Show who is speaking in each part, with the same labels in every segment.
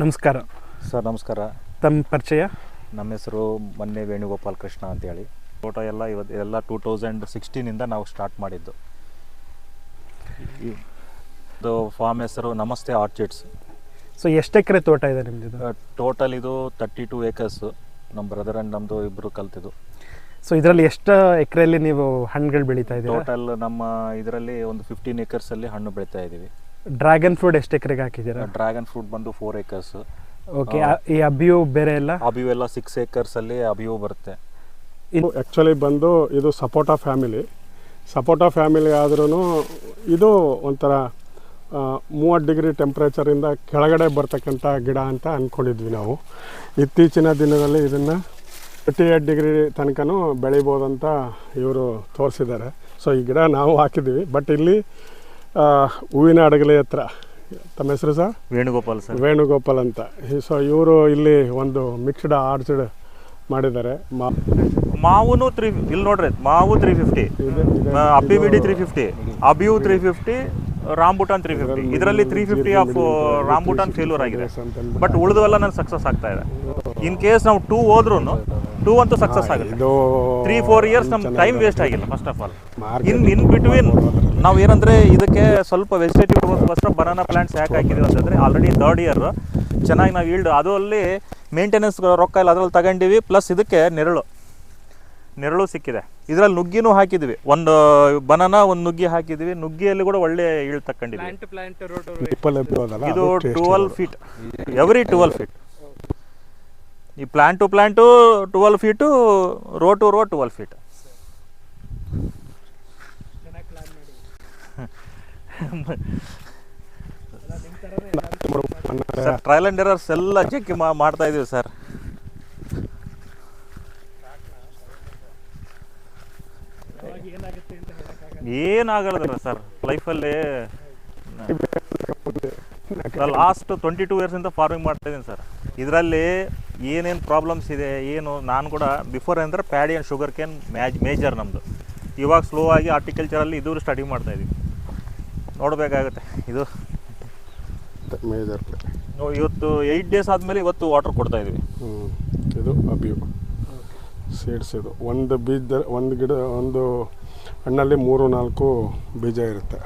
Speaker 1: ನಮಸ್ಕಾರ.
Speaker 2: ಸರ್ ನಮಸ್ಕಾರ.
Speaker 1: ತಮ್ಮ ಪರಿಚಯ?
Speaker 2: ನಮ್ಮ ಹೆಸರು ಮೊನ್ನೆ ವೇಣುಗೋಪಾಲ್ ಕೃಷ್ಣ ಅಂತೇಳಿ. ಫೋಟೋ ಎಲ್ಲ ಇವತ್ತು ಎಲ್ಲ ಟೂ ತೌಸಂಡ್ ಸಿಕ್ಸ್ಟೀನಿಂದ ನಾವು ಸ್ಟಾರ್ಟ್ ಮಾಡಿದ್ದು. ಇದು ಫಾರ್ಮ್ ಹೆಸರು ನಮಸ್ತೆ ಆರ್ಚಿಡ್ಸ್
Speaker 1: ಸೊ ಎಷ್ಟು ಎಕರೆ ತೋಟ ಇದೆ ನಿಮ್ಮದು
Speaker 2: ಟೋಟಲ್ ಇದು ತರ್ಟಿ ಟು ಏಕರ್ಸು ನಮ್ಮ ಬ್ರದರ್ ಆ್ಯಂಡ್ ನಮ್ಮದು ಇಬ್ಬರು ಕಲ್ತಿದ್ದು.
Speaker 1: ಸೊ ಇದರಲ್ಲಿ ಎಷ್ಟು ಎಕರೆಯಲ್ಲಿ ನೀವು ಹಣ್ಣುಗಳು ಬೆಳೀತಾ ಇದ್ದೀವಿ
Speaker 2: ಟೋಟಲ್ ನಮ್ಮ ಇದರಲ್ಲಿ ಒಂದು ಫಿಫ್ಟೀನ್ ಏಕರ್ಸಲ್ಲಿ ಹಣ್ಣು ಬೆಳೀತಾ ಇದ್ದೀವಿ
Speaker 1: ಡ್ರ್ಯಾಗನ್ ಫ್ರೂಟ್ ಎಷ್ಟು ಎಕರೆಗೆ ಹಾಕಿದ್ದೀರಾ?
Speaker 2: ಡ್ರ್ಯಾಗನ್ ಫ್ರೂಟ್ ಬಂದು ಫೋರ್ ಏಕರ್ಸ್
Speaker 1: ಓಕೆ ಈ ಅಬಿಯು ಬೇರೆ ಎಲ್ಲ?
Speaker 2: ಅಬಿಯು ಎಲ್ಲ ಸಿಕ್ಸ್ ಏಕರ್ಸಲ್ಲಿ ಅಬಿಯು ಬರುತ್ತೆ.
Speaker 3: ಆ್ಯಕ್ಚುಲಿ ಬಂದು ಇದು ಸಪೋಟಾ ಫ್ಯಾಮಿಲಿ ಸಪೋಟಾ ಫ್ಯಾಮಿಲಿ ಆದ್ರೂ ಇದು ಒಂಥರ ಮೂವತ್ತು ಡಿಗ್ರಿ ಟೆಂಪ್ರೇಚರಿಂದ ಕೆಳಗಡೆ ಬರ್ತಕ್ಕಂಥ ಗಿಡ ಅಂತ ಅಂದ್ಕೊಂಡಿದ್ವಿ ನಾವು. ಇತ್ತೀಚಿನ ದಿನದಲ್ಲಿ ಇದನ್ನು ತರ್ಟಿ ಏಟ್ ಡಿಗ್ರಿ ತನಕನೂ ಬೆಳಿಬೋದಂತ ಇವರು ತೋರಿಸಿದ್ದಾರೆ. ಸೊ ಈ ಗಿಡ ನಾವು ಹಾಕಿದ್ದೀವಿ. ಬಟ್ ಇಲ್ಲಿ ಹೂವಿನ ಅಡಗಲೆ ಹತ್ರ. ತಮ್ಮ ಹೆಸರು ಸರ್?
Speaker 2: ವೇಣುಗೋಪಾಲ್ ಸರ್.
Speaker 3: ವೇಣುಗೋಪಾಲ್ ಅಂತ. ಸೊ ಇವರು ಇಲ್ಲಿ ಒಂದು ಮಿಕ್ಸ್ಡ್ ಆರ್ಚ್ಡ್ ಮಾಡಿದ್ದಾರೆ.
Speaker 4: ಮಾವುನು ತ್ರೀ ಇಲ್ಲಿ ನೋಡ್ರಿ ಮಾವು ತ್ರೀ ಫಿಫ್ಟಿ ಬಿಡಿ three fifty abiu three fifty rambutan three fifty. ಇದರಲ್ಲಿ three fifty of rambutan failure ಆಗಿದೆ. ಬಟ್ ಉಳಿದವೆಲ್ಲ ನಾನು ಸಕ್ಸಸ್ ಆಗ್ತಾ ಇದೆ. ಇನ್ ಕೇಸ್ ನಾವು ಟೂ ಹೋದ್ರು ಟೂ ಅಂತೂ ಸಕ್ಸಸ್ ಆಗುತ್ತೆ.
Speaker 3: ಇದು
Speaker 4: ತ್ರೀ ಫೋರ್ ಇಯರ್ಸ್ ನಮ್ ಟೈಮ್ ವೇಸ್ಟ್ ಆಗಿಲ್ಲ first of all in in between ನಾವು ಏನಂದ್ರೆ ಇದಕ್ಕೆ ಸ್ವಲ್ಪ ವೆಜಿಟೇಟಿವ್ ಫಸ್ಟ್ ಬನಾನಾ ಪ್ಲಾಂಟ್ಸ್ ಯಾಕೆ ಹಾಕಿದೀವಿ ಅಂತಂದ್ರೆ ಆಲ್ರೆಡಿ ಥರ್ಡ್ ಇಯರ್ ಚೆನ್ನಾಗಿ ನಾವು ಈಲ್ಡ್ ಅದು ಅಲ್ಲಿ ಮೇಂಟೆನೆನ್ಸ್ ರೊಕ್ಕ ಇಲ್ಲ ಅದ್ರಲ್ಲಿ ತಗೊಂಡಿವಿ ಪ್ಲಸ್ ಇದಕ್ಕೆ ನೆರಳು. ನೆರಳು ಸಿಕ್ಕಿದೆ. ಇದರಲ್ಲಿ ನುಗ್ಗಿನೂ ಹಾಕಿದ್ವಿ. ಒಂದು ಬನಾನಾ ಒಂದು ನುಗ್ಗಿ ಹಾಕಿದ್ವಿ. ನುಗ್ಗಿಯಲ್ಲಿ ಕೂಡ ಒಳ್ಳೆ ಈಳ್ ತಕೊಂಡಿದ್ವಿ ಇದು twelve feet every twelve feet ಈ plant to plant twelve feet row to row twelve feet sir trial and errors ಎಲ್ಲ ಚೆಕ್ ಮಾಡ್ತಾ ಇದೀವಿ ಸರ್ ಏನಾಗಲ್ಲ ಸರ್ ಲೈಫಲ್ಲಿ ಲಾಸ್ಟ್ ಟ್ವೆಂಟಿ ಟೂ ಇಯರ್ಸಿಂದ ಫಾರ್ಮಿಂಗ್ ಮಾಡ್ತಾ ಇದ್ದೀನಿ ಸರ್ ಇದರಲ್ಲಿ ಏನೇನು ಪ್ರಾಬ್ಲಮ್ಸ್ ಇದೆ ಏನು ನಾನು ಕೂಡ ಬಿಫೋರ್ ಅಂದರೆ ಪ್ಯಾಡಿ ಆ್ಯಂಡ್ ಶುಗರ್ ಕೇನ್ ಮ್ಯಾಜ್ ಮೇಜರ್ ನಮ್ಮದು ಇವಾಗ ಸ್ಲೋ ಆಗಿ ಆರ್ಟಿಕಲ್ಚರಲ್ಲಿ ಇದೂ ಸ್ಟಡಿ ಮಾಡ್ತಾ ಇದ್ದೀವಿ ನೋಡಬೇಕಾಗುತ್ತೆ ಇದು. ಮೇಜರ್ ಇವತ್ತು ಏಯ್ಟ್ ಡೇಸ್ ಆದಮೇಲೆ ಇವತ್ತು ವಾಟರ್ ಕೊಡ್ತಾ ಇದೀವಿ.
Speaker 3: ಹ್ಮ್. ಇದು ಅಬ್ಯೂ. ಸೀಡ್ಸ್ ಇದು. ಒಂದು ಬೀಜ ಒಂದು ಗಿಡ ಒಂದು ಹಣ್ಣಲ್ಲಿ ಮೂರು ನಾಲ್ಕು ಬೀಜ ಇರುತ್ತೆ.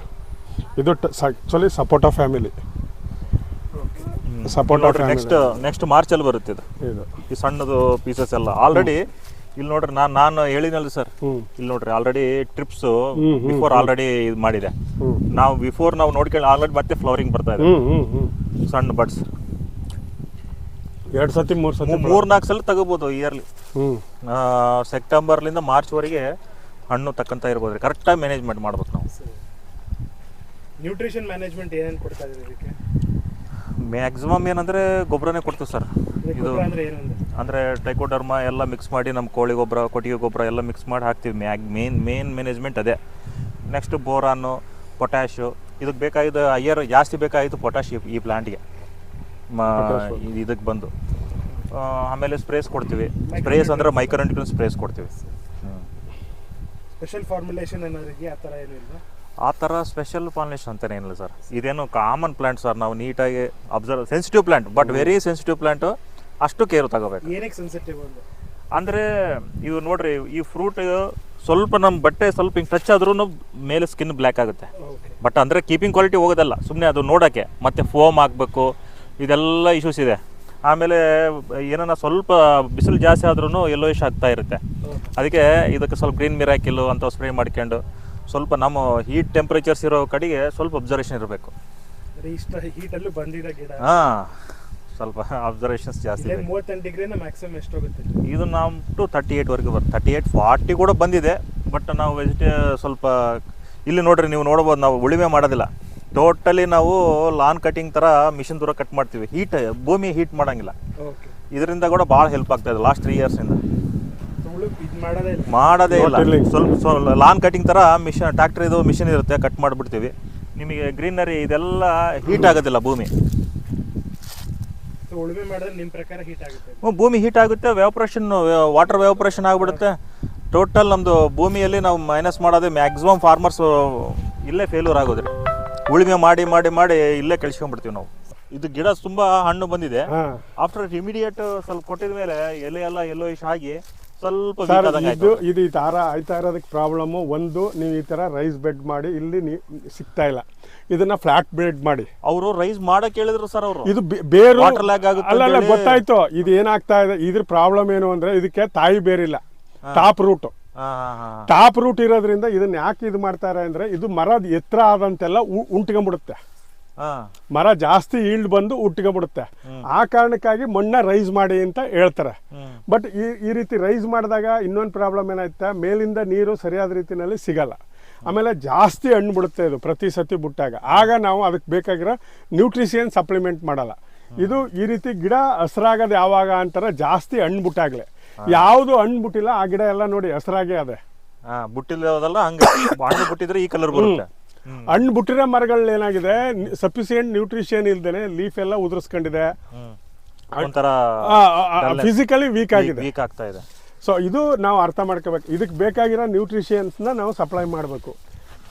Speaker 3: ಇದು actually sapota family sapota
Speaker 4: next next March ಅಲ್ಲಿ ಬರುತ್ತೆ ಇದು. ಈ ಸಣ್ಣದು ಪೀಸಸ್ ಎಲ್ಲ. ಆಲ್ರೆಡಿ ಇಲ್ಲಿ ನೋಡ್ರಿ ನಾನು ನಾನು ಹೇಳಿನಲ್ಲ ಸರ್ ಇಲ್ಲಿ ನೋಡ್ರಿ ಆಲ್ರೆಡಿ ಟ್ರಿಪ್ಸ್ ಬಿಫೋರ್ ಆಲ್ರೆಡಿ ಇದು ಮಾಡಿದೆ. ನಾವು ಬಿಫೋರ್ ನಾವು ನೋಡ್ಕೊಂಡು ಆಲ್ರೆಡಿ ಮತ್ತೆ ಫ್ಲವರಿಂಗ್ ಬರ್ತಾ ಇದೆ. ಸಣ್ಣ ಬಡ್ಸ್
Speaker 3: ಎರಡು ಸತಿ ಮೂರು ಸತಿ
Speaker 4: ಮೂರ್ ನಾಲ್ಕು ಸಲ ತಗೋಬೋದು ಇಯರ್ಲಿ ಸೆಪ್ಟೆಂಬರ್ಲಿಂದ ಮಾರ್ಚ್ವರೆಗೆ ಹಣ್ಣು ತಕ್ಕಂತ ಇರ್ಬೋದು ಕರೆಕ್ಟಾಗಿ ಮ್ಯಾನೇಜ್ಮೆಂಟ್ ಮಾಡ್ಬೇಕು ನಾವು.
Speaker 1: ನ್ಯೂಟ್ರಿಷನ್ ಮ್ಯಾನೇಜ್ಮೆಂಟ್ ಏನೇನು ಕೊಡ್ತಾ ಇದ್ದೀವಿ ಇದಕ್ಕೆ?
Speaker 4: ಮ್ಯಾಕ್ಸಿಮಮ್ ಏನಂದ್ರೆ ಗೊಬ್ಬರನೇ ಕೊಡ್ತೀವಿ ಸರ್. ಇದು
Speaker 1: ಅಂದ್ರೆ
Speaker 4: ಟೈಕೋಡರ್ಮ ಎಲ್ಲ ಮಿಕ್ಸ್ ಮಾಡಿ ನಮ್ಮ ಕೋಳಿ ಗೊಬ್ಬರ ಕೊಟ್ಟಿಗೆ ಗೊಬ್ಬರ ಎಲ್ಲ ಮಿಕ್ಸ್ ಮಾಡಿ ಹಾಕ್ತೀವಿ. ಮ್ಯಾಗ್ ಮೇನ್ ಮೇನ್ ಮ್ಯಾನೇಜ್ಮೆಂಟ್ ಅದೇ. ನೆಕ್ಸ್ಟ್ ಬೋರಾನು ಪೊಟ್ಯಾಶು ಇದಕ್ಕೆ ಬೇಕಾಗಿದ್ದು ಅಯ್ಯರ್ ಜಾಸ್ತಿ ಬೇಕಾಗಿತ್ತು ಪೊಟ್ಯಾಶ್ ಈ- ಪ್ಲಾಂಟ್ಗೆ ಇದಕ್ಕೆ ಬಂದು. ಆಮೇಲೆ ಸ್ಪ್ರೇಸ್ ಕೊಡ್ತೀವಿ. ಸ್ಪ್ರೇಸ್ ಅಂದ್ರೆ ಮೈಕ್ರೋನ್ ಸ್ಪ್ರೇಸ್ ಕೊಡ್ತೀವಿ.
Speaker 1: ಸ್ಪೆಷಲ್ ಫಾರ್ಮುಲೇಷನ್ ಆ ಥರ ಏನೂ ಇಲ್ವಾ?
Speaker 4: ಆ ಥರ ಸ್ಪೆಷಲ್ ಪಾಲಿನೇಷನ್ ಅಂತಲೇ ಏನಿಲ್ಲ ಸರ್ ಇದೇನು ಕಾಮನ್ ಪ್ಲಾಂಟ್ ಸರ್ ನಾವು ನೀಟಾಗಿ observe sensitive plant but very sensitive plant ಅಷ್ಟು ಕೇರ್ ತಗೋಬೇಕು.
Speaker 1: ಏನಕ್ಕೆ ಸೆನ್ಸಿಟಿವ್
Speaker 4: ಅಂದರೆ ಇವು ನೋಡ್ರಿ ಈ ಫ್ರೂಟ್ ಸ್ವಲ್ಪ ನಮ್ಮ ಬಟ್ಟೆ ಸ್ವಲ್ಪ ಹಿಂಗೆ ಟಚ್ ಆದ್ರೂ ಮೇಲೆ ಸ್ಕಿನ್ ಬ್ಲ್ಯಾಕ್ ಆಗುತ್ತೆ. ಬಟ್ ಅಂದರೆ ಕೀಪಿಂಗ್ ಕ್ವಾಲಿಟಿ ಹೋಗೋದಲ್ಲ ಸುಮ್ಮನೆ ಅದು ನೋಡೋಕ್ಕೆ ಮತ್ತೆ ಫೋಮ್ ಹಾಕಬೇಕು ಇದೆಲ್ಲ ಇಶ್ಯೂಸ್ ಇದೆ. ಆಮೇಲೆ ಏನನ್ನ ಸ್ವಲ್ಪ ಬಿಸಿಲು ಜಾಸ್ತಿ ಆದ್ರೂ ಎಲ್ಲೋ ಇಶ್ ಆಗ್ತಾ ಇರುತ್ತೆ. ಅದಕ್ಕೆ ಇದಕ್ಕೆ ಸ್ವಲ್ಪ ಗ್ರೀನ್ ಮಿರಾಕಿಲ್ಲು ಅಂತ ಸ್ಪ್ರೇ ಮಾಡ್ಕೊಂಡು ಸ್ವಲ್ಪ ನಮ್ಮ ಹೀಟ್ ಟೆಂಪ್ರೇಚರ್ಸ್ ಇರೋ ಕಡೆಗೆ ಸ್ವಲ್ಪ ಅಬ್ಸರ್ವೇಷನ್ ಇರಬೇಕು.
Speaker 1: ಇಷ್ಟ ಹೀಟಲ್ಲೂ ಬಂದಿದೆ ಗಿಡ.
Speaker 4: ಹಾಂ ಸ್ವಲ್ಪ ಅಬ್ಸರ್ವೇಷನ್ಸ್ ಜಾಸ್ತಿ
Speaker 1: ಮೂವತ್ತೆಂಟು ಡಿಗ್ರಿನ ಮ್ಯಾಕ್ಸಿಮಮ್ ಎಷ್ಟೋಗುತ್ತೆ?
Speaker 4: ಇದು ನಾವು ಟು ತರ್ಟಿ ಏಯ್ಟ್ವರೆಗೆ ಬರುತ್ತೆ. ತರ್ಟಿ ಏಯ್ಟ್ ಫಾರ್ಟಿ ಕೂಡ ಬಂದಿದೆ ಬಟ್ ನಾವು ವೆಜಿಟೇ ಸ್ವಲ್ಪ ಇಲ್ಲಿ ನೋಡ್ರಿ ನೀವು ನೋಡ್ಬೋದು ನಾವು ಉಳಿಮೆ ಮಾಡೋದಿಲ್ಲ. ಟೋಟಲಿ ನಾವು ಲಾನ್ ಕಟಿಂಗ್ ಥರ ಮಿಷಿನ್ ದೂರ ಕಟ್ ಮಾಡ್ತೀವಿ. ಹೀಟ್ ಭೂಮಿ ಹೀಟ್ ಮಾಡಂಗಿಲ್ಲ.
Speaker 1: ಓಕೆ
Speaker 4: ಇದರಿಂದ ಕೂಡ ಭಾಳ ಹೆಲ್ಪ್ ಆಗ್ತಾ ಇದೆ ಲಾಸ್ಟ್ ತ್ರೀ ಇಯರ್ಸಿಂದ
Speaker 1: ಇದು. ಮಾಡೋದೇ ಇಲ್ಲ.
Speaker 4: ಮಾಡೋದೇ ಇಲ್ಲ. ಸ್ವಲ್ಪ ಸ್ವಲ್ಪ ಲಾನ್ ಕಟಿಂಗ್ ಥರ ಮಿಷನ್ ಟ್ಯಾಕ್ಟ್ರ್ ಇದು ಮಿಷನ್ ಇರುತ್ತೆ ಕಟ್ ಮಾಡಿಬಿಡ್ತೀವಿ. ನಿಮಗೆ ಗ್ರೀನರಿ ಇದೆಲ್ಲ ಹೀಟ್ ಆಗೋದಿಲ್ಲ ಭೂಮಿ.
Speaker 1: ಉಳುಮೆ ಮಾಡಿದ್ರೆ ನಿಮ್ಮ ಪ್ರಕಾರ ಹೀಟ್ ಆಗುತ್ತೆ.
Speaker 4: ಹ್ಮ್, ಭೂಮಿ ಹೀಟ್ ಆಗುತ್ತೆ ವ್ಯಾಪ್ರೇಷನ್ ವಾಟರ್ ವ್ಯಾಪ್ರೇಷನ್ ಆಗಿಬಿಡುತ್ತೆ. ಟೋಟಲ್ ನಮ್ಮದು ಭೂಮಿಯಲ್ಲಿ ನಾವು ಮೈನಸ್ ಮಾಡೋದೇ ಮ್ಯಾಕ್ಸಿಮಮ್ ಫಾರ್ಮರ್ಸ್ ಇಲ್ಲೇ ಫೇಲ್ಯೂರ್ ಆಗೋದ್ರಿ. ಉಳುಮೆ ಮಾಡಿ ಮಾಡಿ ಮಾಡಿ ಇಲ್ಲೇ ಕಳ್ಸ್ಕೊಂಡ್ಬಿಡ್ತೀವಿ ನಾವು. ಇದು ಗಿಡ ತುಂಬಾ ಹಣ್ಣು ಬಂದಿದೆ. ಆಫ್ಟರ್ ಇಮಿಡಿಯೇಟ್ ಸ್ವಲ್ಪ ಕೊಟ್ಟಿದ ಮೇಲೆ ಎಲೆ ಎಲ್ಲ ಎಲ್ಲೋ ಇಶ್ ಆಗಿ ಸ್ವಲ್ಪ
Speaker 3: ಇದು ಇದು ಈ ಥರ ಆಯ್ತಾ ಇರೋದಕ್ಕೆ ಪ್ರಾಬ್ಲಮ್ಮು ಒಂದು ನೀವು ಈ ಥರ ರೈಸ್ ಬೆಡ್ ಮಾಡಿ ಇಲ್ಲಿ ನೀ ಸಿಗ್ತಾ ಇಲ್ಲ. ಇದನ್ನ ಫ್ಲಾಟ್ ಬೆಡ್ ಮಾಡಿ.
Speaker 4: ಅವರು ರೈಸ್ ಮಾಡಕ್ ಹೇಳಿದ್ರು ಸರ್ ಅವರು.
Speaker 3: ಇದು ಬೇರು ಅಲ್ಲ ಅಲ್ಲ ಗೊತ್ತಾಯ್ತು. ಇದು ಏನಾಗ್ತಾ ಇದೆ? ಇದ್ರ ಪ್ರಾಬ್ಲಮ್ ಏನು ಅಂದ್ರೆ ಇದಕ್ಕೆ ತಾಯಿ ಬೇರಿಲ್ಲ. ಟಾಪ್ ರೂಟ್ ಟಾಪ್ ರೂಟ್ ಇರೋದ್ರಿಂದ ಇದನ್ನ ಯಾಕೆ ಇದು ಮಾಡ್ತಾರೆ ಅಂದ್ರೆ ಇದು ಮರದ ಎತ್ತರ ಆದಂತೆಲ್ಲ ಉಂಟ್ಕೊಂಡ್ಬಿಡುತ್ತೆ. ಮರ ಜಾಸ್ತಿ ಈಲ್ಡ್ ಬಂದು ಉಟ್ಕೊಂಡ್ಬಿಡುತ್ತೆ ಆ ಕಾರಣಕ್ಕಾಗಿ ಮಣ್ಣ ರೈಸ್ ಮಾಡಿ ಅಂತ ಹೇಳ್ತಾರೆ. ಬಟ್ ಈ ಈ ರೀತಿ ರೈಸ್ ಮಾಡಿದಾಗ ಇನ್ನೊಂದು ಪ್ರಾಬ್ಲಮ್ ಏನಾಯ್ತಾ? ಮೇಲಿಂದ ನೀರು ಸರಿಯಾದ ರೀತಿಯಲ್ಲಿ ಸಿಗಲ್ಲ. ಆಮೇಲೆ ಜಾಸ್ತಿ ಹಣ್ಣು ಬಿಡುತ್ತೆ ಇದು ಪ್ರತಿ ಸತಿ ಬಿಟ್ಟಾಗ. ಆಗ ನಾವು ಅದಕ್ಕೆ ಬೇಕಾಗಿರೋ ನ್ಯೂಟ್ರಿಷಿಯನ್ ಸಪ್ಲಿಮೆಂಟ್ ಮಾಡಲ್ಲ. ಇದು ಈ ರೀತಿ ಗಿಡ ಹಸ್ರಾಗೋದು ಯಾವಾಗ ಅಂತಾರೆ ಜಾಸ್ತಿ ಹಣ್ಣು ಬಿಟ್ಟಾಗ್ಲೆ. ಯಾವುದು ಹಣ್ಣು ಬಿಟ್ಟಿಲ್ಲ ಆ ಗಿಡ ಎಲ್ಲ ನೋಡಿ ಹಸ್ರಾಗೇ ಅದೇ.
Speaker 4: ಬುಟ್ಟಿಲ್ಲ ಹಂಗೆ. ಬುಟ್ಟಿದ್ರೆ ಈ ಕಲರ್ ಬರುತ್ತೆ.
Speaker 3: ಹಣ್ಣು ಬಿಟ್ಟಿರೋ ಮರಗಳು ಏನಾಗಿದೆ? ಸಫಿಸಿಯೆಂಟ್ ನ್ಯೂಟ್ರಿಷನ್ ಇಲ್ದೇನೆ ಲೀಫ್ ಎಲ್ಲ ಉದುರಿಸ್ಕೊಂಡಿದೆ. ಫಿಸಿಕಲಿ ವೀಕ್ ಆಗಿದೆ.
Speaker 4: ವೀಕ್ ಆಗ್ತಾ ಇದೆ.
Speaker 3: ಸೊ ಇದು ನಾವು ಅರ್ಥ ಮಾಡ್ಕೋಬೇಕು. ಇದಕ್ಕೆ ಬೇಕಾಗಿರೋ ನ್ಯೂಟ್ರಿಷಿಯನ್ಸ್ನ ನಾವು ಸಪ್ಲೈ ಮಾಡಬೇಕು.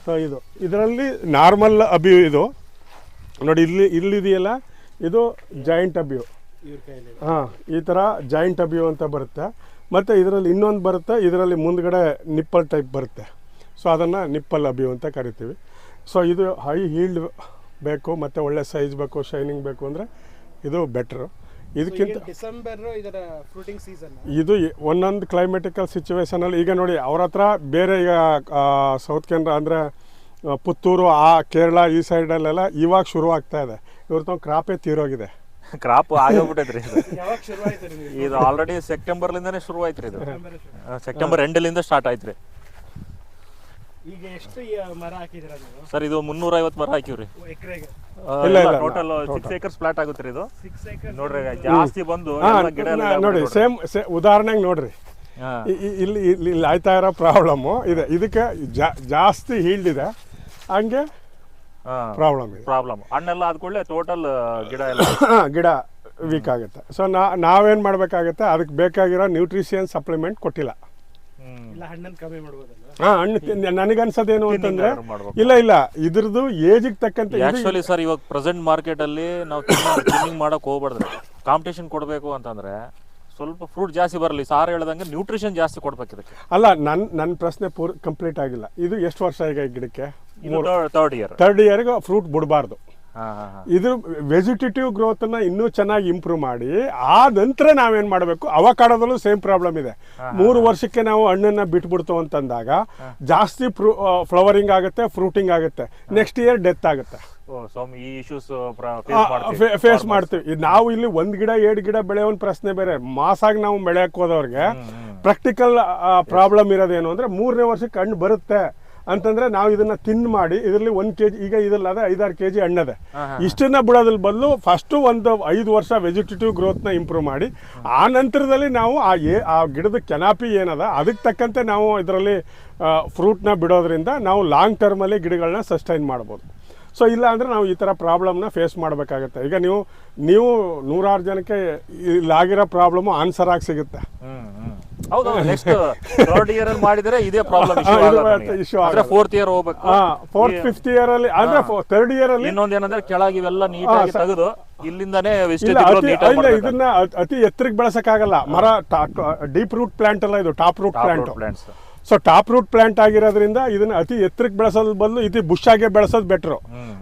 Speaker 3: ಸೊ ಇದು. ಇದರಲ್ಲಿ ನಾರ್ಮಲ್ ಅಬ್ಯೂ ಇದು. ನೋಡಿ ಇಲ್ಲಿ ಇಲ್ಲಿದೆಯಲ್ಲ ಇದು ಜಾಯಿಂಟ್ ಅಬ್ಯೂ ಹಾಂ ಈ ಥರ ಜಾಯಿಂಟ್ ಅಬ್ಯೂ ಅಂತ ಬರುತ್ತೆ. ಮತ್ತು ಇದರಲ್ಲಿ ಇನ್ನೊಂದು ಬರುತ್ತೆ. ಇದರಲ್ಲಿ ಮುಂದ್ಗಡೆ ನಿಪ್ಪಲ್ ಟೈಪ್ ಬರುತ್ತೆ. ಸೊ ಅದನ್ನು ನಿಪ್ಪಲ್ ಅಬ್ಯೂ ಅಂತ ಕರಿತೀವಿ. ಸೊ ಇದು ಹೈ ಹೀಲ್ಡ್ ಬೇಕು ಮತ್ತು ಒಳ್ಳೆ ಸೈಜ್ ಬೇಕು ಶೈನಿಂಗ್ ಬೇಕು ಅಂದರೆ ಇದು ಬೆಟ್ರು ಇದಕ್ಕಿಂತ
Speaker 1: ಡಿಸೆಂಬರ್ ಇದರ ಫ್ರೂಟಿಂಗ್ ಸೀಸನ್
Speaker 3: ಇದು ಒಂದೊಂದು ಕ್ಲೈಮೆಟಿಕಲ್ ಸಿಚುವೇಶನಲ್ಲಿ ಈಗ ನೋಡಿ ಅವ್ರ ಹತ್ರ ಬೇರೆ ಈಗ ಸೌತ್ ಕೇಂದ್ರ ಅಂದರೆ ಪುತ್ತೂರು ಆ ಕೇರಳ ಈ ಸೈಡಲ್ಲೆಲ್ಲ ಇವಾಗ ಶುರು ಆಗ್ತಾ ಇದೆ. ಇವ್ರ ತಾವು ಕ್ರಾಪೇ ತೀರೋಗಿದೆ.
Speaker 4: ಕ್ರಾಪ್ ಆಗೋಗ್ಬಿಟ್ಟೈತ್ರಿ ಇದು.
Speaker 1: ಯಾವಾಗ ಶುರುವಾಯ್ತು ನಿಮಗೆ?
Speaker 4: ಇದು ಆಲ್ರೆಡಿ ಸೆಪ್ಟೆಂಬರ್ ಶುರು ಶುರು. ಆಯ್ತ್ರಿ ಇದು. ಸೆಪ್ಟೆಂಬರ್ ಎಂಡಲಿಂದ ಸ್ಟಾರ್ಟ್ ಆಯ್ತ್ರಿ.
Speaker 1: ಈಗ ಎಷ್ಟು ಮರ ಹಾಕಿದಿರ ನೀವು?
Speaker 4: ಸರ್ ಇದು ಮುನ್ನೂರ ಐವತ್ತು ಮರ ಹಾಕಿವ್ರಿ.
Speaker 1: ಎಕರೆಗೆ.
Speaker 3: ಇಲ್ಲ, ಇಲ್ಲ,
Speaker 4: ಟೋಟಲ್ ಸಿಕ್ಸ್ ಏಕರ್ಸ್ ಪ್ಲಾಟ್ ಆಗುತ್ತೆ ರೀ ಇದು. ನೋಡ್ರಿ ಜಾಸ್ತಿ ಬಂದು ಎಲ್ಲ ಗಿಡ ಎಲ್ಲ
Speaker 3: ನೋಡಿ ಸೇಮ್ ಉದಾಹರಣೆಗೆ ನೋಡ್ರಿ. ಇಲ್ಲಿ ಇಲ್ಲಿ ಇಲ್ಲಿ ಆಯ್ತಾ ಇರೋ ಪ್ರಾಬ್ಲಮ್ಮು ಇದೆ. ಇದಕ್ಕೆ ಜಾ- ಜಾಸ್ತಿ ಹೀಲ್ಡ್ ಇದೆ ಹಂಗೆ ಪ್ರಾಬ್ಲಮ್ ಇದೆ.
Speaker 4: ಪ್ರಾಬ್ಲಮ್ ಹಣ್ಣೆಲ್ಲ ಆದ್ಕೊಳ್ಳೆ ಟೋಟಲ್ ಗಿಡ ಎಲ್ಲ
Speaker 3: ಗಿಡ ವೀಕ್ ಆಗುತ್ತೆ. ಸೊ ನಾ ನಾವೇನು ಮಾಡಬೇಕಾಗತ್ತೆ? ಅದಕ್ಕೆ ಬೇಕಾಗಿರೋ ನ್ಯೂಟ್ರಿಷಿಯನ್ ಸಪ್ಲಿಮೆಂಟ್ ಕೊಟ್ಟಿಲ್ಲ.
Speaker 1: ಇಲ್ಲ ಹಣ್ಣನ್ನು ಕಮ್ಮಿ ಮಾಡ್ಬೋದಲ್ಲ.
Speaker 3: ಹಾ ಹಣ್ಣು ನನಗನ್ಸೋದೇನು ಅಂತಂದ್ರೆ ಇಲ್ಲ ಇಲ್ಲ ಇದ್ರದ್ದು ಏಜಿಗೆ ತಕ್ಕಂತೆ
Speaker 4: ಆಕ್ಚುಲಿ ಸರ್ ಇವಾಗ ಪ್ರೆಸೆಂಟ್ ಮಾರ್ಕೆಟ್ ಅಲ್ಲಿ ನಾವು ತಿನ್ನಿಂಗ್ ಮಾಡಕ್ ಹೋಗ್ಬಾರ್ದು. ಕಾಂಪಿಟೇಷನ್ ಕೊಡಬೇಕು ಅಂತಂದ್ರೆ ಸ್ವಲ್ಪ ಫ್ರೂಟ್ ಜಾಸ್ತಿ ಬರಲಿ. ಸಾರ್ ಹೇಳ್ದಂಗೆ ನ್ಯೂಟ್ರಿಷನ್ ಜಾಸ್ತಿ ಕೊಡ್ಬೇಕು ಇದಕ್ಕೆ.
Speaker 3: ಅಲ್ಲ ನನ್ನ ನನ್ನ ಪ್ರಶ್ನೆ ಪೂರ್ ಕಂಪ್ಲೀಟ್ ಆಗಿಲ್ಲ. ಇದು ಎಷ್ಟು ವರ್ಷ ಈಗ ಗಿಡಕ್ಕೆ?
Speaker 4: ಥರ್ಡ್ ಇಯರ್
Speaker 3: ಥರ್ಡ್ ಇಯರ್ಗೆ ಫ್ರೂಟ್ ಬಿಡಬಾರ್ದು. ಇದ್ರ ವೆಜಿಟೇಟಿವ್ ಗ್ರೋತನ್ನ ಇನ್ನೂ ಚೆನ್ನಾಗಿ ಇಂಪ್ರೂವ್ ಮಾಡಿ ಆ ನಂತರ ನಾವೇನು ಮಾಡಬೇಕು? ಅವಕಾಡದಲ್ಲೂ ಸೇಮ್ ಪ್ರಾಬ್ಲಮ್ ಇದೆ. ಮೂರು ವರ್ಷಕ್ಕೆ ನಾವು ಹಣ್ಣನ್ನ ಬಿಟ್ಬಿಡ್ತು ಅಂತಂದಾಗ ಜಾಸ್ತಿ ಫ್ಲವರಿಂಗ್ ಆಗುತ್ತೆ ಫ್ರೂಟಿಂಗ್ ಆಗುತ್ತೆ. ನೆಕ್ಸ್ಟ್ ಇಯರ್ ಡೆತ್ ಆಗುತ್ತೆ. ಫೇಸ್ ಮಾಡ್ತೀವಿ. ಇದು ನಾವು ಇಲ್ಲಿ ಒಂದ್ ಗಿಡ ಎರಡು ಗಿಡ ಬೆಳೆಯೋ ಒಂದು ಪ್ರಶ್ನೆ ಬೇರೆ. ಮಾಸಾಗಿ ನಾವು ಬೆಳೆಯಕ್ ಹೋದವ್ರಿಗೆ ಪ್ರಾಕ್ಟಿಕಲ್ ಪ್ರಾಬ್ಲಮ್ ಇರೋದೇನು ಅಂದ್ರೆ ಮೂರನೇ ವರ್ಷಕ್ಕೆ ಹಣ್ಣು ಬರುತ್ತೆ. ಅಂತಂದ್ರೆ ನಾವು ಇದನ್ನ ತಿನ್ ಮಾಡಿ ಇದರಲ್ಲಿ ಒಂದ್ ಕೆಜಿ ಈಗ ಇದ್ರಲ್ಲಿ ಅದೇ ಐದಾರು ಕೆಜಿ ಹಣ್ಣದೆ. ಇಷ್ಟನ್ನ ಬಿಡೋದ್ರ ಬದಲು ಫಸ್ಟ್ ಒಂದು ಐದು ವರ್ಷ ವೆಜಿಟೇಟಿವ್ನ ಇಂಪ್ರೂವ್ ಮಾಡಿ ಆ ನಂತರದಲ್ಲಿ ನಾವು ಆ ಏ ಆ ಗಿಡದ ಕೆನಾಪಿ ಏನದ ಅದಕ್ಕೆ ತಕ್ಕಂತೆ ನಾವು ಇದರಲ್ಲಿ ಫ್ರೂಟ್ನ ಬಿಡೋದ್ರಿಂದ ನಾವು ಲಾಂಗ್ ಟರ್ಮಲ್ಲಿ ಗಿಡಗಳನ್ನ ಸಸ್ಟೈನ್ ಮಾಡ್ಬೋದು. ಸೊ ಇಲ್ಲ ಅಂದರೆ ನಾವು ಈ ಥರ ಪ್ರಾಬ್ಲಮ್ನ ಫೇಸ್ ಮಾಡಬೇಕಾಗತ್ತೆ. ಈಗ ನೀವು ನೀವು ನೂರಾರು ಜನಕ್ಕೆ ಇಲ್ಲಾಗಿರೋ ಪ್ರಾಬ್ಲಮ್ ಆನ್ಸರ್ ಆಗಿ ಸಿಗುತ್ತೆ.
Speaker 4: ಹೌದು ನೆಕ್ಸ್ಟ್ ಥರ್ಡ್ ಇಯರ್ ಅಲ್ಲಿ ಮಾಡಿದ್ರೆ ಇದೇ ಪ್ರಾಬ್ಲಮ್ ಇಶ್ಯೂ ಆದ್ರೆ ಫೋರ್ತ್ ಇಯರ್ ಹೋಗ್ಬೇಕು.
Speaker 3: ಫೋರ್ತ್ ಫಿಫ್ತ್ ಇಯರ್ ಅಲ್ಲಿ ಅಂದ್ರೆ ಥರ್ಡ್ ಅಲ್ಲಿ
Speaker 4: ಇನ್ನೊಂದು ಏನಂದ್ರೆ ಕೆಳಗೆ ಇವೆಲ್ಲ ನೀಟಾಗಿ. ತೆಗೆದು ಇಲ್ಲಿಂದಾನೇ
Speaker 3: ಇದನ್ನ ಅತಿ ಎತ್ತರಕ್ಕೆ ಬೆಳೆಸಕ್ಕಾಗಲ್ಲ. ಮರ ಡೀಪ್ ರೂಟ್ ಪ್ಲಾಂಟ್ ಅಲ್ಲ ಇದು top root plant so top root plant ಆಗಿರೋದ್ರಿಂದ ಇದನ್ನ ಅತಿ ಎತ್ತರಕ್ಕೆ ಬೆಳೆಸೋದ್ ಬದಲು ಇದು ಬುಷ್ ಆಗಿ ಬೆಳೆಸೋದು ಬೆಟ್ರು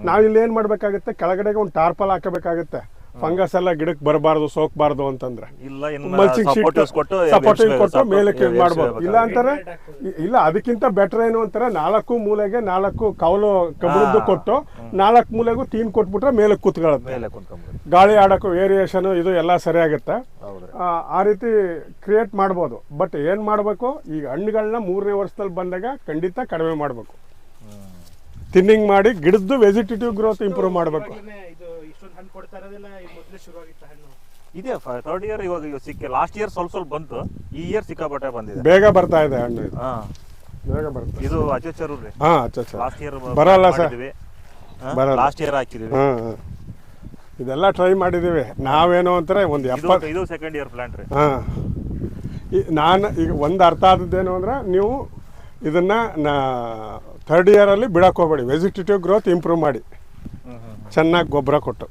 Speaker 3: ನಾವು ಇಲ್ಲಿ ಏನ್ ಮಾಡ್ಬೇಕಾಗುತ್ತೆ? ಕೆಳಗಡೆಗೆ ಒಂದು ಟಾರ್ಪಲ್ ಹಾಕಬೇಕಾಗುತ್ತೆ. ಫಂಗಸ್ ಎಲ್ಲ ಗಿಡಕ್ಕೆ ಬರಬಾರ್ದು ಸೋಕ್ಬಾರ್ದು ಅಂತಂದ್ರೆ. ಮಲ್ಚಿಂಗ್ ಶೀಟ್ ಸಪೋರ್ಟಿಂಗ್ ಕೊಟ್ಟು
Speaker 4: ಮೇಲಕ್ಕೆ.
Speaker 3: ಮಾಡ್ಬೋದು. ಇಲ್ಲ ಅಂತಾರೆ ಇಲ್ಲ ಅದಕ್ಕಿಂತ ಬೆಟರ್ ಏನು ಅಂತಾರೆ ನಾಲ್ಕು ಮೂಲೆಗೆ ನಾಲ್ಕು ಕವಲು ಕಬ್ಬಿಣದ್ದು ಕೊಟ್ಟು ನಾಲ್ಕು ಮೂಲೆಗೂ ತೀನ್ ಕೊಟ್ಬಿಟ್ರೆ ಮೇಲೆ ಕೂತ್ಕೊಳ್ಳುತ್ತೆ. ಗಾಳಿ ಆಡೋಕ್ಕೂ ವೇರಿಯೇಷನ್ ಇದು ಎಲ್ಲ ಸರಿಯಾಗುತ್ತೆ.
Speaker 4: ಹೌದ್ರಿ.
Speaker 3: ಆ, ಆ ರೀತಿ ಕ್ರಿಯೇಟ್ ಮಾಡ್ಬೋದು. ಬಟ್ ಏನು ಮಾಡಬೇಕು ಈಗ ಹಣ್ಣುಗಳನ್ನ ಮೂರನೇ ವರ್ಷದಲ್ಲಿ ಬಂದಾಗ ಖಂಡಿತ ಕಡಿಮೆ ಮಾಡಬೇಕು. ತಿನ್ನಿಂಗ್ ಮಾಡಿ ಗಿಡದ್ದು ವೆಜಿಟೇಟಿವ್ ಗ್ರೋತ್ ಇಂಪ್ರೂವ್ ಮಾಡಬೇಕು
Speaker 1: ಇವಾಗ್ಲೇನೆ ಇದು ಇಷ್ಟೊಂದು ಹಣ್ಣು ಕೊಡ್ತಾ ಇರೋದಿಲ್ಲ ಈ ಮೊದಲೇ ಶುರುವಾಗಿತ್ತು ಹಣ್ಣು.
Speaker 4: ಇದೆ ಥರ್ಡ್ ಇಯರ್ ಇವಾಗ ಇವಾಗ ಸಿಕ್ಕ ಲಾಸ್ಟ್ ಇಯರ್ ಸ್ವಲ್ಪ ಸ್ವಲ್ಪ ಬಂತು ಈ ಇಯರ್ ಸಿಕ್ಕಾಪಟ್ಟೆ ಬಂದಿದೆ.
Speaker 3: ಬೇಗ ಬರ್ತಾ ಇದೆ ಹಣ್ಣು ಇದು.
Speaker 4: ಹಾ.
Speaker 3: ಬೇಗ ಬರ್ತಾ
Speaker 4: ಇದು. ಅಚಚರು ರೀ
Speaker 3: ಹಾಂ ಅಚ್ಚ ಅಚ್ಚ
Speaker 4: ಲಾಸ್ಟ್ ಇಯರ್
Speaker 3: ಬರಲ್ಲ ಸರ್. ಬರಲ್ಲ.
Speaker 4: ಲಾಸ್ಟ್ ಇಯರ್ ಹಾಕಿದೀವಿ.
Speaker 3: ಹಾಂ ಹಾಂ. ಇದೆಲ್ಲ ಟ್ರೈ ಮಾಡಿದ್ದೀವಿ ನಾವೇನು ಅಂತಾರೆ ಒಂದು
Speaker 4: ಇದು
Speaker 3: ಎಪ್ಪತ್ತು
Speaker 4: ಇದು ಸೆಕೆಂಡ್ ಇಯರ್ ಪ್ಲಾಂಟ್ ರೀ.
Speaker 3: ಹಾಂ. ನಾನು ಈಗ ಒಂದು ಅರ್ಥ ಆದದ್ದೇನು ಅಂದ್ರೆ ನೀವು ಇದನ್ನು ನಾ ಥರ್ಡ್ ಇಯರಲ್ಲಿ ಬಿಡಕ್ಕೆ ಹೋಗ್ಬೇಡಿ. ವೆಜಿಟೇಟಿವ್ ಗ್ರೋತ್ ಇಂಪ್ರೂವ್ ಮಾಡಿ. ಚೆನ್ನಾಗಿ ಗೊಬ್ಬರ ಕೊಟ್ಟು.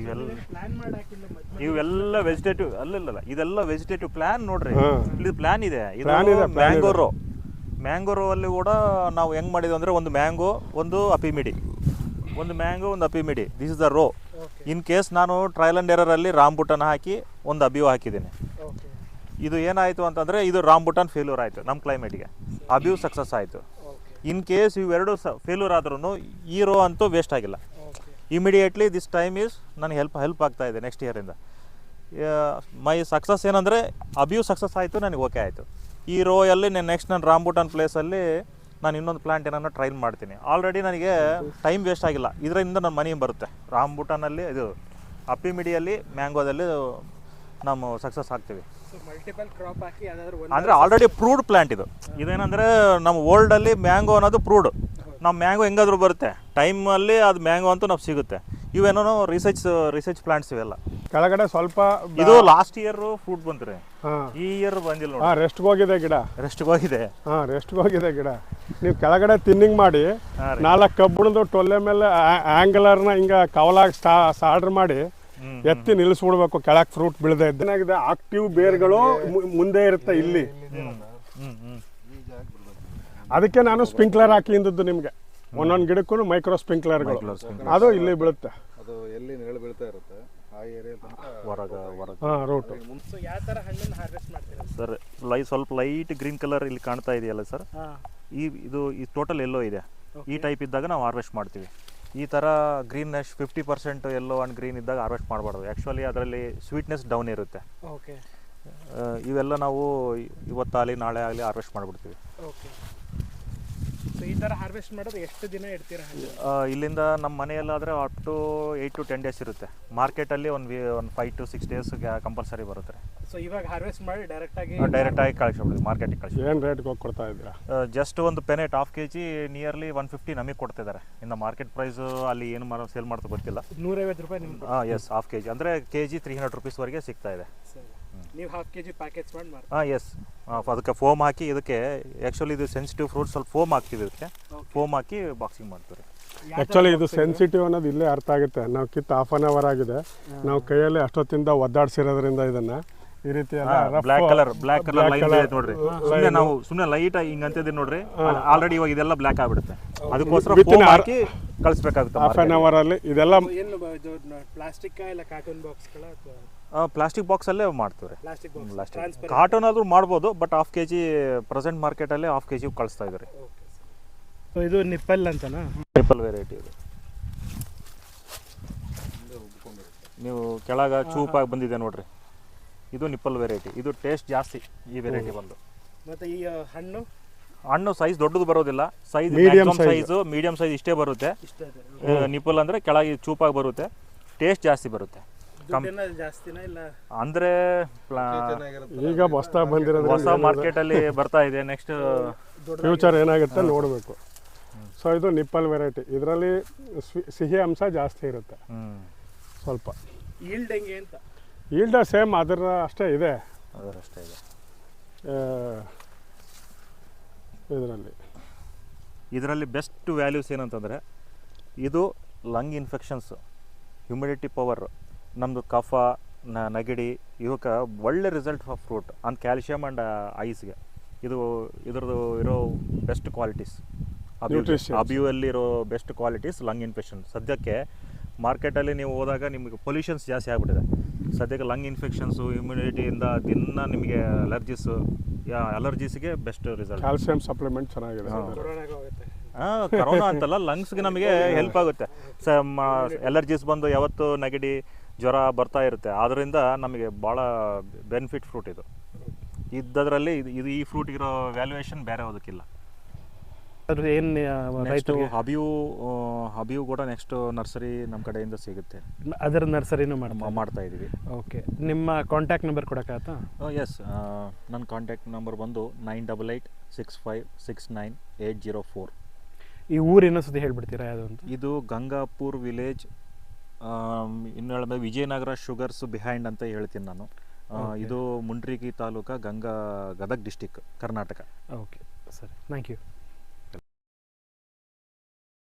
Speaker 4: ಇವೆಲ್ಲ ಇವೆಲ್ಲ ವೆಜಿಟೇಟಿವ್ ಅಲ್ಲಲ್ಲ ಇದೆಲ್ಲ ವೆಜಿಟೇಟಿವ್ ಪ್ಲಾನ್ ನೋಡ್ರಿ. ಇಲ್ಲಿ ಪ್ಲಾನ್ ಇದೆ. ಇದು ಮ್ಯಾಂಗೋರೋ ಮ್ಯಾಂಗೋರೋ ಅಲ್ಲಿ ಕೂಡ ನಾವು ಹೆಂಗ್ ಮಾಡಿದ್ವಿ ಅಂದ್ರೆ ಒಂದು ಮ್ಯಾಂಗೋ ಒಂದು ಅಪಿಮಿಡಿ. ಒಂದು ಮ್ಯಾಂಗೋ ಒಂದು Appemidi. This is the row in case ನಾನು ಟ್ರಯಲ್ ಅಂಡ್ ಎರರಲ್ಲಿ ರಾಂಬುಟನ್ ಹಾಕಿ ಒಂದು ಅಬಿಯೋ ಹಾಕಿದ್ದೀನಿ. ಇದು ಏನಾಯಿತು ಅಂತಂದರೆ ಇದು ರಾಂಬುಟಾನ್ ಫೇಲ್ಯೂರ್ ಆಯಿತು ನಮ್ಮ ಕ್ಲೈಮೇಟ್ಗೆ ಅಬ್ಯೂ ಸಕ್ಸಸ್ ಆಯಿತು. ಇನ್ ಕೇಸ್ ಇವೆರಡು ಸ ಫೇಲ್ಯೂರ್ ಆದ್ರೂ ಈ ರೋ ಅಂತೂ ವೇಸ್ಟ್ ಆಗಿಲ್ಲ. ಇಮಿಡಿಯೇಟ್ಲಿ ದಿಸ್ ಟೈಮ್ ಈಸ್ ನನಗೆ ಹೆಲ್ಪ್ ಹೆಲ್ಪ್ ಆಗ್ತಾ ಇದೆ ನೆಕ್ಸ್ಟ್ ಇಯರಿಂದ ಮೈ ಸಕ್ಸಸ್ ಏನಂದರೆ ಅಬ್ಯೂ ಸಕ್ಸಸ್ ಆಯಿತು ನನಗೆ ಓಕೆ ಆಯಿತು. ಈ ರೋಯಲ್ಲಿ ನಾನು ನೆಕ್ಸ್ಟ್ ನಾನು ಬುಟನ್ ಪ್ಲೇಸಲ್ಲಿ ನಾನು ಇನ್ನೊಂದು ಪ್ಲಾಂಟ್ ಏನನ್ನ ಟ್ರೈಲ್ ಮಾಡ್ತೀನಿ. ಆಲ್ರೆಡಿ ನನಗೆ ಟೈಮ್ ವೇಸ್ಟ್ ಆಗಿಲ್ಲ. ಇದರಿಂದ ನನ್ನ ಮನಿ ಬರುತ್ತೆ. ರಾಂಬುಟಾನಲ್ಲಿ ಇದು ಅಪ್ಪಿಮಿಡಿಯಲ್ಲಿ ಮ್ಯಾಂಗೋದಲ್ಲಿ ನಾವು ಸಕ್ಸಸ್ ಆಗ್ತೀವಿ.
Speaker 1: ಮಲ್ಟಿಪಲ್ ಕ್ರಾಪ್ ಹಾಕಿ ಯಾವ್ದಾದ್ರು ಒಂದು
Speaker 4: ಅಂದರೆ ಆಲ್ರೆಡಿ ಪ್ರೂವ್ಡ್ ಪ್ಲಾಂಟ್ ಇದು. ಇದೇನಂದರೆ ನಮ್ಮ ವರ್ಲ್ಡಲ್ಲಿ ಮ್ಯಾಂಗೋ ಅನ್ನೋದು ಪ್ರೂವ್ಡ್ ನಮ್ಮ ಮ್ಯಾಂಗೋ ಹೆಂಗಾದ್ರೂ ಬರುತ್ತೆ. ಟೈಮಲ್ಲಿ ಅದು ಮ್ಯಾಂಗೋ ಅಂತೂ ನಮ್ಗೆ ಸಿಗುತ್ತೆ. ಇವೇನೋ ರಿಸರ್ಚ್ ರಿಸರ್ಚ್ ಪ್ಲಾಂಟ್ಸ್ ಇವೆಲ್ಲ.
Speaker 3: ಕೆಳಗಡೆ ಸ್ವಲ್ಪ
Speaker 4: ಇದು ಲಾಸ್ಟ್ ಇಯರ್ ಫ್ರೂಟ್ ಬಂತ್ರಿ.
Speaker 3: ಹಾಂ.
Speaker 4: ಈ ಇಯರ್ ಬಂದಿಲ್ಲ
Speaker 3: ಹಾಂ
Speaker 4: ನೋಡಿ
Speaker 3: ರೆಸ್ಟ್ಗೆ ಹೋಗಿದೆ ಗಿಡ.
Speaker 4: ರೆಸ್ಟ್ ಹೋಗಿದೆ.
Speaker 3: ಹಾಂ ರೆಸ್ಟ್ ಹೋಗಿದೆ ಗಿಡ. ನೀವು ಕೆಳಗಡೆ ತಿನ್ನಿಂಗ್ ಮಾಡಿ ನಾಲ್ಕು ಕಬ್ಬಿಣದು ಟೊಲ್ಲೆ ಮೇಲೆ ಆ್ಯಂಗಲರ್ನ ಹಿಂಗೆ ಕವಲಾಗಿ ಸ್ಟಾ ಸಾರ್ಡ್ರ್ ಮಾಡಿ ಎತ್ತಿ ನಿಲ್ಲಿಸ್ಬಿಡ್ಬೇಕು ಕೆಳಗೆ ಫ್ರೂಟ್ ಬೀಳದೆ. ಏನಾಗಿದೆ? ಆಕ್ಟಿವ್ ಬೇರ್ಗಳು ಮುಂದೆ ಇರುತ್ತೆ ಇಲ್ಲಿ. ಅದಕ್ಕೆ ನಾನು ಸ್ಪ್ರಿಂಕ್ಲರ್ ಹಾಕಿಂದದ್ದು ನಿಮಗೆ. ಒಂದೊಂದು ಗಿಡಕ್ಕೂ ಮೈಕ್ರೋ ಸ್ಪ್ರಿಂಕ್ಲರ್ಗಳು ಅದು ಇಲ್ಲಿ ಬೀಳುತ್ತೆ.
Speaker 5: ಅದು ಎಲ್ಲಿ ನೆರಳು ಬೀಳ್ತಾ ಇರುತ್ತೆ? ಆ ಏರಿಯಾ ತನಕ
Speaker 4: ಹೊರಗ ಹೊರಗ.
Speaker 3: ಹಾಂ ರೂಟು
Speaker 1: ಸೊ ಯಾವ ಥರ ಹಣ್ಣನ್ನು ಹಾರ್ವೆಸ್ಟ್ ಮಾಡ್ತೀರಾ?
Speaker 4: ಸರ್ ಲೈ ಸ್ವಲ್ಪ ಲೈಟ್ ಗ್ರೀನ್ ಕಲರ್ ಇಲ್ಲಿ ಕಾಣ್ತಾ ಇದೆಯಲ್ಲ ಸರ್
Speaker 1: ಹಾಂ.
Speaker 4: ಈ ಇದು ಈ ಟೋಟಲ್ ಎಲ್ಲೋ ಇದೆ. ಈ ಟೈಪ್ ಇದ್ದಾಗ ನಾವು ಹಾರ್ವೆಸ್ಟ್ ಮಾಡ್ತೀವಿ. ಈ ಥರ green fifty percent yellow and green ಇದ್ದಾಗ ಹಾರ್ವೆಸ್ಟ್ ಮಾಡಬಾರ್ದು. ಆ್ಯಕ್ಚುಲಿ ಅದರಲ್ಲಿ ಸ್ವೀಟ್ನೆಸ್ ಡೌನ್ ಇರುತ್ತೆ.
Speaker 1: ಓಕೆ
Speaker 4: ಇವೆಲ್ಲ ನಾವು ಇವತ್ತಾಗಲಿ ನಾಳೆ ಆಗಲಿ ಹಾರ್ವೆಸ್ಟ್ ಮಾಡಿಬಿಡ್ತೀವಿ.
Speaker 1: ಓಕೆ ಈ ಥರ ಹಾರ್ವೆಸ್ಟ್ ಮಾಡೋದು ಎಷ್ಟು ದಿನ ಇಡ್ತೀರಾ?
Speaker 4: ಇಲ್ಲಿಂದ ನಮ್ಮ ಮನೆಯಲ್ಲಾದ್ರೆ up to eight to ten days ಇರುತ್ತೆ. ಮಾರ್ಕೆಟಲ್ಲಿ ಅಲ್ಲಿ ವಿ ಒಂದು five to six days compulsory ಬರುತ್ತೆ.
Speaker 1: ಸೊ ಇವಾಗ ಹಾರ್ವೆಸ್ಟ್ ಮಾಡಿ ಡೈರೆಕ್ಟಾಗಿ
Speaker 4: ಡೈರೆಕ್ಟಾಗಿ ಕಳಿಸ್ಬಿಡ್ತೀವಿ ಮಾರ್ಕೆಟಿಗೆ ಕಳಿಸಿ
Speaker 3: ಏನು ರೇಟ್ಗೆ ಹೋಗಿ ಕೊಡ್ತಾ ಇದ್ದೀರಾ?
Speaker 4: ಜಸ್ಟ್ ಒಂದು punnet half K G nearly one fifty ನಮಗೆ ಕೊಡ್ತಿದ್ದಾರೆ. ಇನ್ನು ಮಾರ್ಕೆಟ್ ಪ್ರೈಸ್ ಅಲ್ಲಿ ಏನು ಮಾರೋ ಸೇಲ್ ಮಾಡ್ತಾ ಗೊತ್ತಿಲ್ಲ.
Speaker 1: ನೂರೈವತ್ತು ರೂಪಾಯಿ ನಿಮ್ಗೆ
Speaker 4: ಹಾಂ ಎಸ್ ಹಾಫ್ ಕೆ ಜಿ ಅಂದರೆ ಕೆ ಜಿ ತ್ರೀ ಹಂಡ್ರೆಡ್ ರುಪೀಸ್ವರೆಗೆ ಸಿಗ್ತಾ ಇದೆ.
Speaker 1: ನೀವು ಹಾಫ್ ಕೆ ಜಿ ಪ್ಯಾಕೆಟ್ಸ್ ಮಾಡಿ ಮಾಡಿ
Speaker 4: ಹಾಂ ಎಸ್ ಅದಕ್ಕೆ ಫೋಮ್ ಹಾಕಿ ಇದಕ್ಕೆ ಆ್ಯಕ್ಚುಲಿ ಇದು ಸೆನ್ಸಿಟಿವ್ ಫ್ರೂಟ್ ಸ್ವಲ್ಪ ಫೋಮ್ ಹಾಕ್ತೀವಿ ಇದಕ್ಕೆ. ಫೋಮ್ ಹಾಕಿ ಬಾಕ್ಸಿಂಗ್ ಮಾಡ್ತಾರೆ.
Speaker 3: ಆ್ಯಕ್ಚುಲಿ ಇದು ಸೆನ್ಸಿಟಿವ್ ಅನ್ನೋದು ಇಲ್ಲೇ ಅರ್ಥ ಆಗುತ್ತೆ. ನಾವು ಕಿತ್ತು ಹಾಫ್ ಆನ್ ಅವರ್ ಆಗಿದೆ. ನಾವು ಕೈಯಲ್ಲಿ ಅಷ್ಟೊತ್ತಿಂದ ಒದ್ದಾಡ್ಸಿರೋದ್ರಿಂದ ಇದನ್ನ ಈ ರೀತಿ
Speaker 4: black colour black colour line ನೋಡ್ರಿ. ಸುಮ್ಮನೆ ನಾವು ಸುಮ್ಮನೆ ಲೈಟ್ ಆಗಿ ಹಿಂಗೆ ಅಂತಿದ್ದೀವಿ ನೋಡ್ರಿ. ಆಲ್ರೆಡಿ ಇವಾಗ ಇದೆಲ್ಲ ಬ್ಲ್ಯಾಕ್ ಆಗ್ಬಿಡುತ್ತೆ. ಅದಕ್ಕೋಸ್ಕರ ಫೋಮ್ ಹಾಕಿ ಕಳಿಸ್ಬೇಕಾಗುತ್ತೆ
Speaker 3: ಹಾಫ್ ಆನ್ ಅವರಲ್ಲಿ ಇದೆಲ್ಲ
Speaker 1: ಏನು ಬ- ಇದು ಪ್ಲಾಸ್ಟಿಕ್ ಇಲ್ಲ ಕಾರ್ಟೂನ್ ಬಾಕ್ಸ್ಗಳ ಅಥವಾ
Speaker 4: ಪ್ಲಾಸ್ಟಿಕ್ ಬಾಕ್ಸಲ್ಲೇ ಮಾಡ್ತೀವಿ
Speaker 1: ಪ್ಲಾಸ್ಟಿಕ್
Speaker 4: ಕಾಟನ್ ಆದ್ರೂ ಮಾಡ್ಬೋದು but half K G present ಮಾರ್ಕೆಟಲ್ಲೇ half K G ಕಳಿಸ್ತಾ ಇದ್ದಾರೆ.
Speaker 1: ಸೊ ಇದು ನಿಪ್ಪಲ್ ಅಂತನಾ?
Speaker 4: ಟ್ರಿಪಲ್ ವೆರೈಟಿ ಇದು. ನೀವು ಕೆಳಗ ಚೂಪಾಗಿ ಬಂದಿದೆ ನೋಡ್ರಿ. ಇದು ನಿಪ್ಪಲ್ ವೆರೈಟಿ ಇದು ಟೇಸ್ಟ್ ಜಾಸ್ತಿ ಈ ವೆರೈಟಿ ಬಂದು.
Speaker 1: ಮತ್ತೆ ಈ ಹಣ್ಣು?
Speaker 4: ಹಣ್ಣು ಸೈಜ್ ದೊಡ್ಡದು ಬರೋದಿಲ್ಲ. Size
Speaker 3: medium
Speaker 4: size medium size ಇಷ್ಟೇ ಬರುತ್ತೆ.
Speaker 1: ಇಷ್ಟ ಇದೆ.
Speaker 4: ನಿಪ್ಪಲ್ ಅಂದ್ರೆ ಕೆಳಗೆ ಚೂಪಾಗಿ ಬರುತ್ತೆ. ಟೇಸ್ಟ್ ಜಾಸ್ತಿ ಬರುತ್ತೆ. ಅಂದ್ರೆ
Speaker 3: ಈಗ ಹೊಸ್ದಾಗಿ
Speaker 4: ಹೊಸ
Speaker 3: ಬಂದಿರೋದ್ರಿಂದ
Speaker 4: ಮಾರ್ಕೆಟ್ ಅಲ್ಲಿ ಬರ್ತಾ ಇದೆ. ನೆಕ್ಸ್ಟ್
Speaker 3: ಫ್ಯೂಚರ್ ಏನಾಗುತ್ತೆ ನೋಡಬೇಕು. ಸೊ ಇದು ನಿಪ್ಪಲ್ ವೆರೈಟಿ. ಇದರಲ್ಲಿ ಸಿಹಿ ಅಂಶ ಜಾಸ್ತಿ ಇರುತ್ತೆ. ಸ್ವಲ್ಪ.
Speaker 1: ಈಲ್ಡ್ ಹೆಂಗೆ ಅಂತ?
Speaker 3: ಈಲ್ಡ ಸೇಮ್ ಅದರ ಅಷ್ಟೇ ಇದೆ. ಇದರಲ್ಲಿ.
Speaker 4: ಇದರಲ್ಲಿ ಬೆಸ್ಟ್ ವ್ಯಾಲ್ಯೂಸ್ ಏನಂತಂದರೆ ಇದು ಲಂಗ್ ಇನ್ಫೆಕ್ಷನ್ಸ್ ಹ್ಯುಮಿಡಿಟಿ ಪವರ್ ನಮ್ಮದು ಕಫ ನ ನೆಗಡಿ ಇವಕ್ಕೆ ಒಳ್ಳೆ result of fruit on calcium and ಐಸ್ಗೆ ಇದು ಇದ್ರದ್ದು ಇರೋ ಬೆಸ್ಟ್ ಕ್ವಾಲಿಟೀಸ್
Speaker 3: Nutritions.
Speaker 4: ಅಬ್ಯೂ ಇರೋ ಬೆಸ್ಟ್ ಕ್ವಾಲಿಟೀಸ್ ಲಂಗ್ ಇನ್ಫೆಕ್ಷನ್ ಸದ್ಯಕ್ಕೆ ಮಾರ್ಕೆಟಲ್ಲಿ ನೀವು ಹೋದಾಗ ನಿಮಗೆ ಪೊಲ್ಯೂಷನ್ಸ್ ಜಾಸ್ತಿ ಆಗ್ಬಿಟ್ಟಿದೆ. ಸದ್ಯಕ್ಕೆ ಲಂಗ್ ಇನ್ಫೆಕ್ಷನ್ಸು ಇಮ್ಯುನಿಟಿಯಿಂದ ದಿನ ನಿಮಗೆ ಅಲರ್ಜೀಸ್ ಯಾ ಅಲರ್ಜೀಸ್ಗೆ ಬೆಸ್ಟ್ ರಿಸಲ್ಟ್
Speaker 3: ಕ್ಯಾಲ್ಸಿಯಂ ಸಪ್ಲಿಮೆಂಟ್ ಚೆನ್ನಾಗಿದೆ
Speaker 1: ಹಾಂ
Speaker 4: ಕರೋನಾ ಅಂತಲ್ಲ ಲಂಗ್ಸ್ಗೆ ನಮಗೆ ಹೆಲ್ಪ್ ಆಗುತ್ತೆ. ಸ ಎಲರ್ಜೀಸ್ ಬಂದು ಯಾವತ್ತು ನೆಗಡಿ ಜ್ವರ ಬರ್ತಾ ಇರುತ್ತೆ. ಆದ್ದರಿಂದ ನಮಗೆ ಭಾಳ ಬೆನಿಫಿಟ್ ಫ್ರೂಟ್ ಇದು. ಇದ್ದದರಲ್ಲಿ ಇದು ಇದು ಈ ಫ್ರೂಟ್ ಇರೋ ವ್ಯಾಲ್ಯೂಯೇಷನ್ ಬೇರೆ ಹೋದಕ್ಕಿಲ್ಲ.
Speaker 1: ಅದ್ರ ಏನು ರೈತರಿಗೆ
Speaker 4: ಹಬಿಯು ಹಬಿಯು ಕೂಡ ನೆಕ್ಸ್ಟ್ ನರ್ಸರಿ ನಮ್ಮ ಕಡೆಯಿಂದ ಸಿಗುತ್ತೆ.
Speaker 1: ಅದರ ನರ್ಸರಿನೂ
Speaker 4: ಮಾಡ್ತಾ ಇದ್ದೀವಿ.
Speaker 1: ಓಕೆ. ನಿಮ್ಮ ಕಾಂಟ್ಯಾಕ್ಟ್ ನಂಬರ್ ಕೊಡೋಕ್ಕಾಗತ್ತಾ?
Speaker 4: ಎಸ್ ನನ್ನ ಕಾಂಟ್ಯಾಕ್ಟ್ ನಂಬರ್ ಬಂದು nine double eight six five six nine eight zero four.
Speaker 1: ಈ ಊರು ಇನ್ನೊಂದ್ಸತಿ ಹೇಳ್ಬಿಡ್ತೀರಾ ಯಾವುದು ಅಂತ?
Speaker 4: ಇದು ಗಂಗಾಪುರ್ ವಿಲೇಜ್ ಇನ್ನು ಹೇಳಿದ್ರೆ ವಿಜಯನಗರ ಶುಗರ್ಸ್ ಬಿಹೈಂಡ್ ಅಂತ ಹೇಳ್ತೀನಿ ನಾನು. ಇದು ಮುಂಡ್ರಿಗಿ ತಾಲೂಕ ಗಂಗಾ ಗದಗ್ ಡಿಸ್ಟಿಕ್ ಕರ್ನಾಟಕ.
Speaker 1: ಓಕೆ ಸರಿ. Thank you